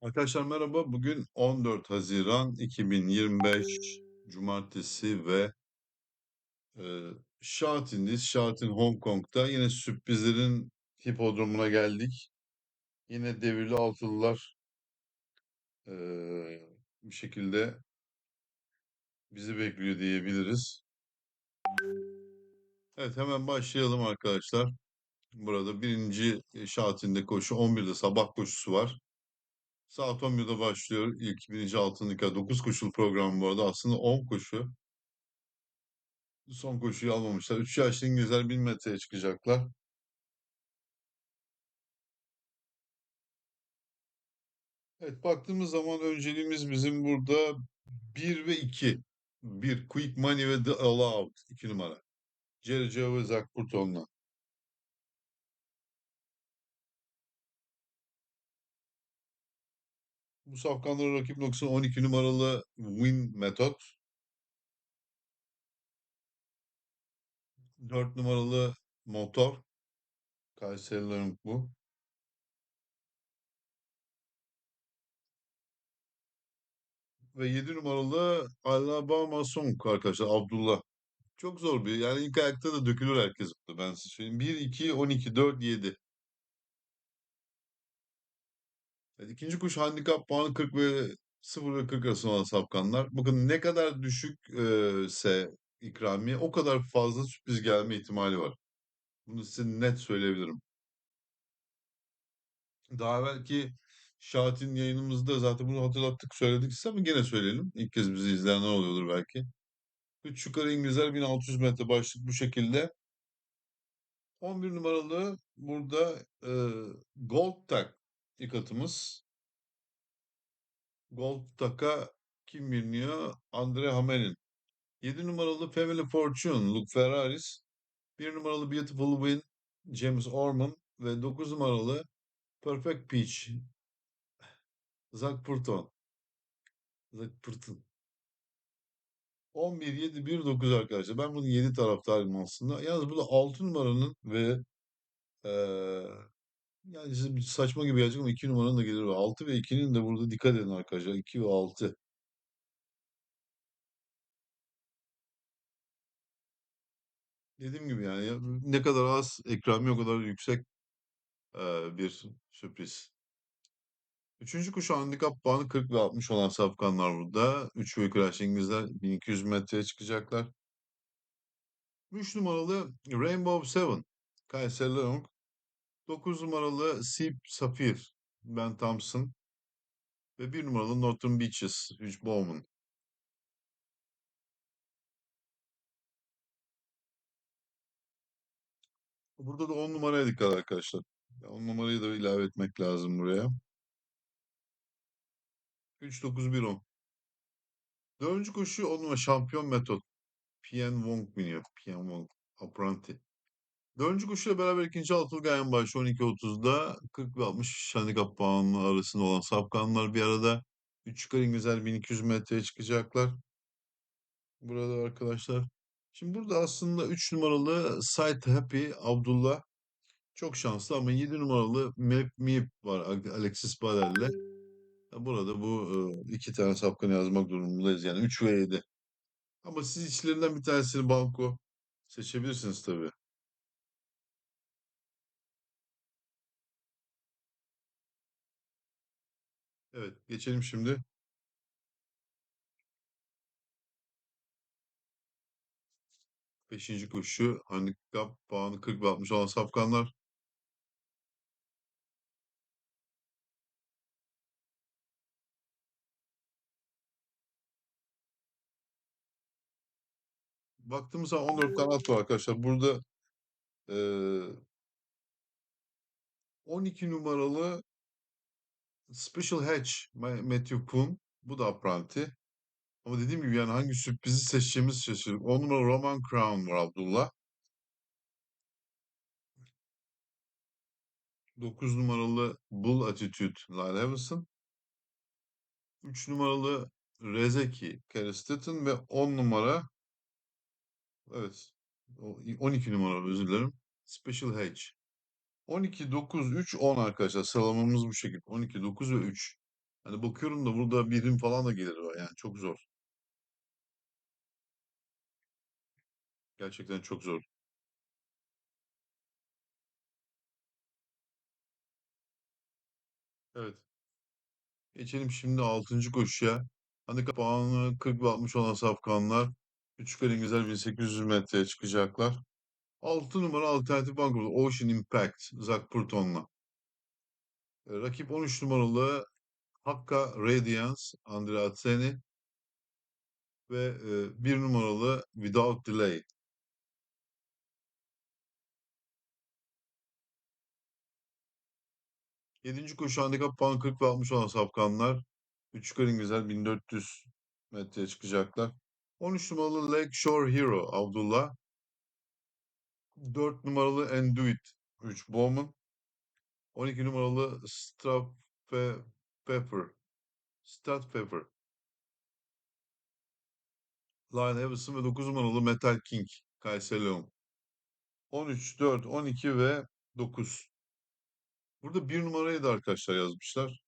Arkadaşlar merhaba. Bugün 14 Haziran 2025 Cumartesi ve e, Şatin'deyiz. Şatin Hong Kong'da yine sürprizlerin hipodromuna geldik. Yine devirli altılılar e, bir şekilde bizi bekliyor diyebiliriz. Evet hemen başlayalım arkadaşlar. Burada birinci Şatin'de koşu 11'de sabah koşusu var. Saat 11'de başlıyor. İlk birinci altınlık 9 koşulu program bu arada. Aslında 10 koşu. Son koşuyu almamışlar. 3 yaşlı İngilizler 1000 metreye çıkacaklar. Evet baktığımız zaman önceliğimiz bizim burada 1 ve 2. 1 Quick Money ve The Allowed 2 numara. Jerry Joe ve Zach Burton'la. Bu safkanlara rakip noktası 12 numaralı Win Method. 4 numaralı Motor. Kayserilerin bu. Ve 7 numaralı Alabama Song arkadaşlar Abdullah. Çok zor bir yani ilk ayakta da dökülür herkes ben size söyleyeyim. 1, 2, 12, 4, 7. Evet, ikinci kuş handikap puanı 40 ve 0 ve 40 arasında olan safkanlar. Bakın ne kadar düşük e, ise ikramiye o kadar fazla sürpriz gelme ihtimali var. Bunu size net söyleyebilirim. Daha belki Şahat'in yayınımızda zaten bunu hatırlattık söyledik size ama gene söyleyelim. İlk kez bizi izleyenler oluyordur belki. 3 yukarı İngilizler 1600 metre başlık bu şekilde. 11 numaralı burada e, Gold Tag ilk atımız. Gold Tak'a kim biniyor? Andre Hamelin. 7 numaralı Family Fortune Luke Ferraris. 1 numaralı Beautiful Win James Orman ve 9 numaralı Perfect Peach Zach Purton. Zach Purton. 11, 7, 1, 9 arkadaşlar. Ben bunu 7 taraftarım aslında. Yalnız burada 6 numaranın ve eee yani size saçma gibi gelecek ama 2 numaranın da gelir. 6 ve 2'nin de burada dikkat edin arkadaşlar. 2 ve 6. Dediğim gibi yani ya ne kadar az ekrami o kadar yüksek eee, bir sürpriz. Üçüncü kuş handikap puanı 40 ve 60 olan safkanlar burada. 3 ve yukarı İngilizler 1200 metreye çıkacaklar. 3 numaralı Rainbow Seven Kayseri Leon. 9 numaralı Sip Safir Ben Thompson. Ve 1 numaralı Northern Beaches Hugh Bowman. Burada da 10 numaraya dikkat arkadaşlar. 10 numarayı da ilave etmek lazım buraya. 3, 9, 1, 10. Dördüncü koşu 10 numara şampiyon metot. Pien Wong biniyor. Pien Wong. Apprenti. Dördüncü koşuyla beraber ikinci altılı gayen başı 12.30'da 40 ve 60 handikap puanı arasında olan safkanlar bir arada. 3 yukarı İngilizler 1200 metreye çıkacaklar. Burada arkadaşlar. Şimdi burada aslında 3 numaralı Sight Happy Abdullah çok şanslı ama 7 numaralı Mep Mip var Alexis Barel'le. Burada bu e, iki tane safkanı yazmak durumundayız yani 3 ve 7. Ama siz içlerinden bir tanesini banko seçebilirsiniz tabii. Evet, geçelim şimdi. Beşinci koşu handikap puanı 40 ve 60 olan safkanlar. Baktığımız zaman 14 tane at var arkadaşlar. Burada eee 12 numaralı Special Ma- Matthew Kuhn. Bu da apranti. Ama dediğim gibi yani hangi sürprizi seçeceğimizi şaşırdık. 10 numara Roman Crown var Abdullah. 9 numaralı Bull Attitude Lyle Havison. 3 numaralı Rezeki Stetton ve 10 numara evet o- 12 numara özür dilerim. Special Hedge. 12, 9, 3, 10 arkadaşlar. Sıralamamız bu şekilde. 12, 9 ve 3. Hani bakıyorum da burada birim falan da gelir var. Yani çok zor. Gerçekten çok zor. Evet. Geçelim şimdi altıncı koşuya. Handikap puanı 40 ve 60 olan safkanlar. Küçük İngilizler 1800 metreye çıkacaklar. 6 numara alternatif banko Ocean Impact Zach Purton'la. E, Rakip 13 numaralı Hakka Radiance Andrea Atzeni ve e, 1 numaralı Without Delay. Yedinci koşu handikap puanı 40 ve 60 olan safkanlar. Üç İngilizler 1400 metreye çıkacaklar. 13 numaralı Lake Shore Hero Abdullah. 4 numaralı Enduit 3 Bowman. 12 numaralı Strapfe Pepper. Stat Pepper. Lion Everson ve 9 numaralı Metal King Kayseri Leon. 13, 4, 12 ve 9. Burada bir numarayı da arkadaşlar yazmışlar.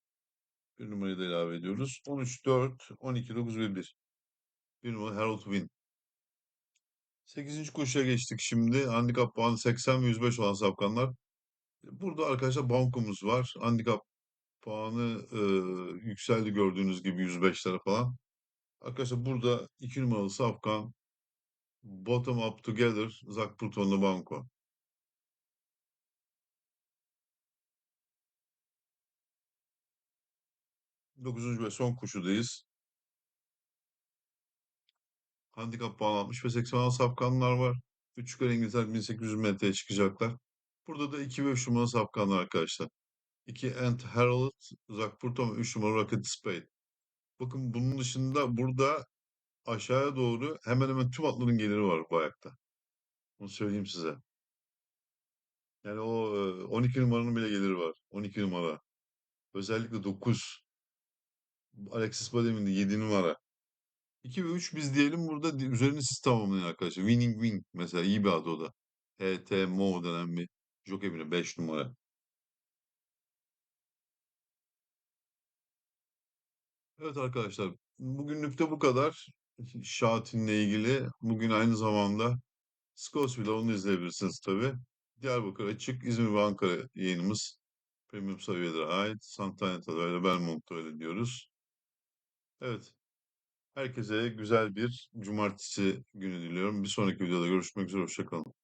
Bir numarayı da ilave ediyoruz. 13, 4, 12, 9 ve 1. Bir numara Harold Win. 8. koşuya geçtik şimdi. Handikap puanı 80 ve 105 olan safkanlar. Burada arkadaşlar bankomuz var. Handikap puanı e, yükseldi gördüğünüz gibi 105'lere falan. Arkadaşlar burada 2 numaralı safkan Bottom Up Together Zak Purton'la banko. 9. ve son koşudayız. Handikap 60 ve 80 olan safkanlar var. 3 yukarı İngilizler 1800 metreye çıkacaklar. Burada da 2 ve 3 numaralı safkanlar arkadaşlar. 2 Ant Herald, Zak Purton ve 3 numaralı Rocket Spade. Bakın bunun dışında burada aşağıya doğru hemen hemen tüm atların geliri var bu ayakta. Bunu söyleyeyim size. Yani o e, 12 numaranın bile geliri var. 12 numara. Özellikle 9. Alexis Badem'in de 7 numara. 2 ve 3 biz diyelim burada di- üzerini siz tamamlayın arkadaşlar. Winning Wing mesela iyi bir adı o da. HTMO denen bir jockey biri 5 numara. Evet arkadaşlar bugünlük de bu kadar. Şatin'le ilgili. Bugün aynı zamanda Scottsville onu izleyebilirsiniz tabii. Diyarbakır açık, İzmir ve Ankara yayınımız premium seviyelere ait. Santaneta'da öyle Belmont'ta öyle diyoruz. Evet. Herkese güzel bir cumartesi günü diliyorum. Bir sonraki videoda görüşmek üzere. Hoşçakalın.